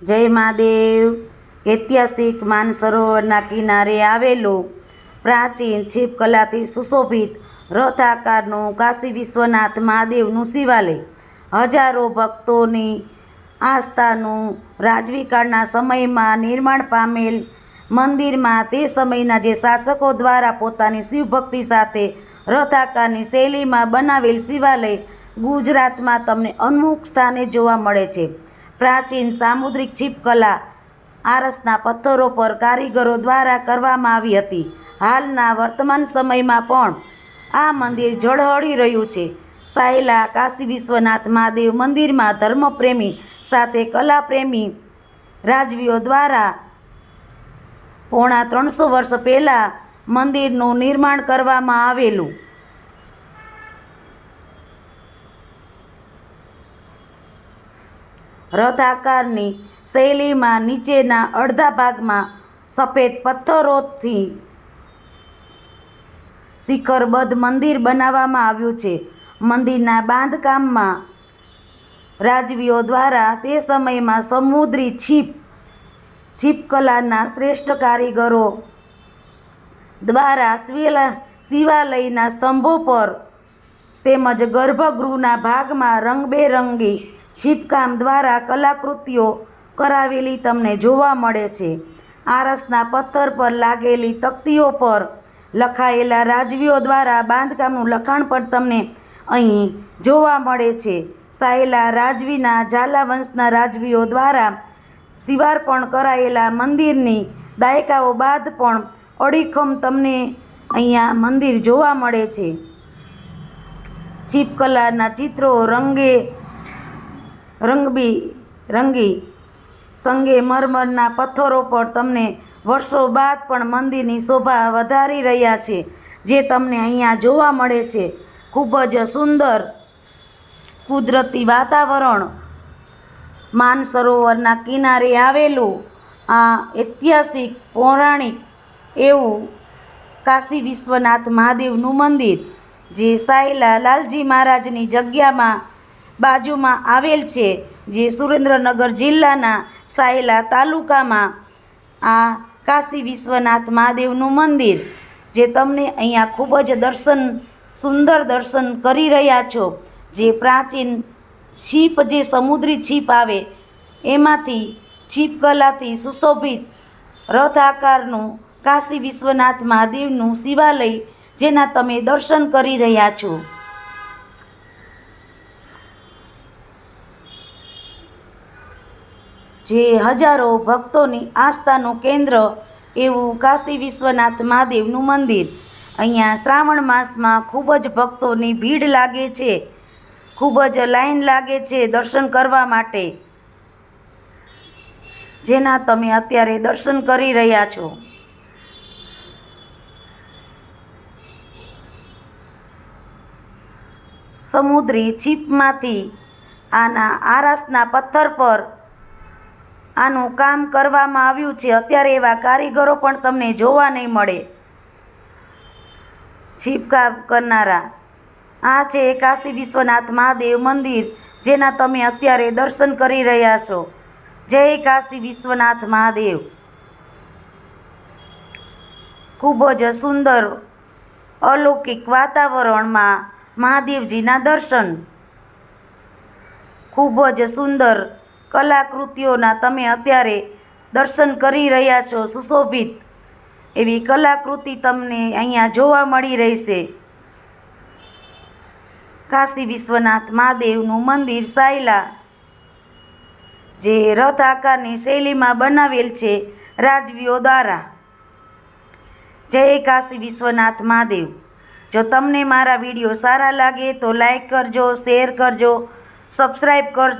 જય મહાદેવ. ઐતિહાસિક માનસરોવરના કિનારે આવેલું પ્રાચીન શિલ્પકલાથી સુશોભિત રથ આકારનું કાશી વિશ્વનાથ મહાદેવનું શિવાલય. હજારો ભક્તોની આસ્થાનું રાજવીકાળના સમયમાં નિર્માણ પામેલ મંદિરમાં તે સમયના જે શાસકો દ્વારા પોતાની શિવભક્તિ સાથે રથ આકારની શૈલીમાં બનાવેલ શિવાલય ગુજરાતમાં તમને અન્મુખ સ્થાને જોવા મળે છે. પ્રાચીન સામુદ્રિક શિલ્પકલા આરસના પથ્થરો પર કારીગરો દ્વારા કરવામાં આવી હતી. હાલના વર્તમાન સમયમાં પણ આ મંદિર ઝળહળી રહ્યું છે. સાયલા કાશી વિશ્વનાથ મહાદેવ મંદિરમાં ધર્મપ્રેમી સાથે કલાપ્રેમી રાજવીઓ દ્વારા પોણા ત્રણસો વર્ષ પહેલાં મંદિરનું નિર્માણ કરવામાં આવેલું. રથ આકારની શૈલીમાં નીચેના અડધા ભાગમાં સફેદ પથ્થરોથી શિખરબદ્ધ મંદિર બનાવવામાં આવ્યું છે. મંદિરના બાંધકામમાં રાજવીઓ દ્વારા તે સમયમાં સમુદ્રી છીપ, છીપકલાના શ્રેષ્ઠ કારીગરો દ્વારા સ્વેલા શિવાલયના સ્તંભો પર તેમજ ગર્ભગૃહના ભાગમાં રંગબેરંગી છીપકામ દ્વારા કલાકૃતિઓ કરાવેલી તમને જોવા મળે છે. આરસના પથ્થર પર લાગેલી તકતીઓ પર લખાયેલા રાજવીઓ દ્વારા બાંધકામનું લખાણ પણ તમને અહીં જોવા મળે છે. સાયેલા રાજવીના ઝાલા વંશના રાજવીઓ દ્વારા શિવાર્પણ કરાયેલા મંદિરની દાયકાઓ બાદ પણ અડીખમ તમને અહીંયા મંદિર જોવા મળે છે. ચીપકલાના ચિત્રો રંગે રંગબી, રંગી. સંગે મરમરના પથ્થરો પર તમને વર્ષો બાદ પણ મંદિરની શોભા વધારી રહ્યા છે, જે તમને અહીંયા જોવા મળે છે. ખૂબ જ સુંદર કુદરતી વાતાવરણ. માનસરોવરના કિનારે આવેલું આ ઐતિહાસિક, પૌરાણિક એવું કાશી વિશ્વનાથ મહાદેવનું મંદિર, જે સાયલા લાલજી મહારાજની જગ્યામાં બાજુમાં આવેલ છે, જે સુરેન્દ્રનગર જિલ્લાના સાયલા તાલુકામાં આ કાશી વિશ્વનાથ મહાદેવનું મંદિર, જે તમને અહીંયા ખૂબ જ દર્શન, સુંદર દર્શન કરી રહ્યા છો. જે પ્રાચીન છીપ, જે સમુદ્રી છીપ આવે, એમાંથી છીપકલાથી સુશોભિત રથ આકારનું કાશી વિશ્વનાથ મહાદેવનું શિવાલય, જેના તમે દર્શન કરી રહ્યા છો. જે હજારો ભક્તોની આસ્થાનું કેન્દ્ર એવું કાશી વિશ્વનાથ મહાદેવનું મંદિર. અહીંયા શ્રાવણ માસમાં ખૂબ જ ભક્તોની ભીડ લાગે છે. ખૂબ જ લાઈન લાગે છે દર્શન કરવા માટે. જેના તમે અત્યારે દર્શન કરી રહ્યા છો. સમુદ્રી છીપમાંથી આના આરસના પથ્થર પર આનું કામ કરવામાં આવ્યું છે. અત્યારે એવા કારીગરો પણ તમને જોવા નહીં મળે. છીપકામ કરનારા. આ છે કાશી વિશ્વનાથ મહાદેવ મંદિર, જેના તમે અત્યારે દર્શન કરી રહ્યા છો. જય કાશી વિશ્વનાથ મહાદેવ. ખૂબ જ સુંદર, અલૌકિક વાતાવરણમાં મહાદેવજીના દર્શન. ખૂબ જ સુંદર કલાકૃતિઓના તમે અત્યારે દર્શન કરી રહ્યા છો સુશોભિત. એવી કલાકૃતિ તમને અહીંયા જોવા મળી રહેશે. કાશી વિશ્વનાથ મહાદેવનું મંદિર સાયલા, જે રથ આકારની શૈલીમાં બનાવેલ છે રાજવીઓ દ્વારા. જય કાશી વિશ્વનાથ મહાદેવ. જો તમને મારા વીડિયો સારા લાગે તો લાઈક કરજો, શેર કરજો સબસ્ક્રાઈબ કરજો.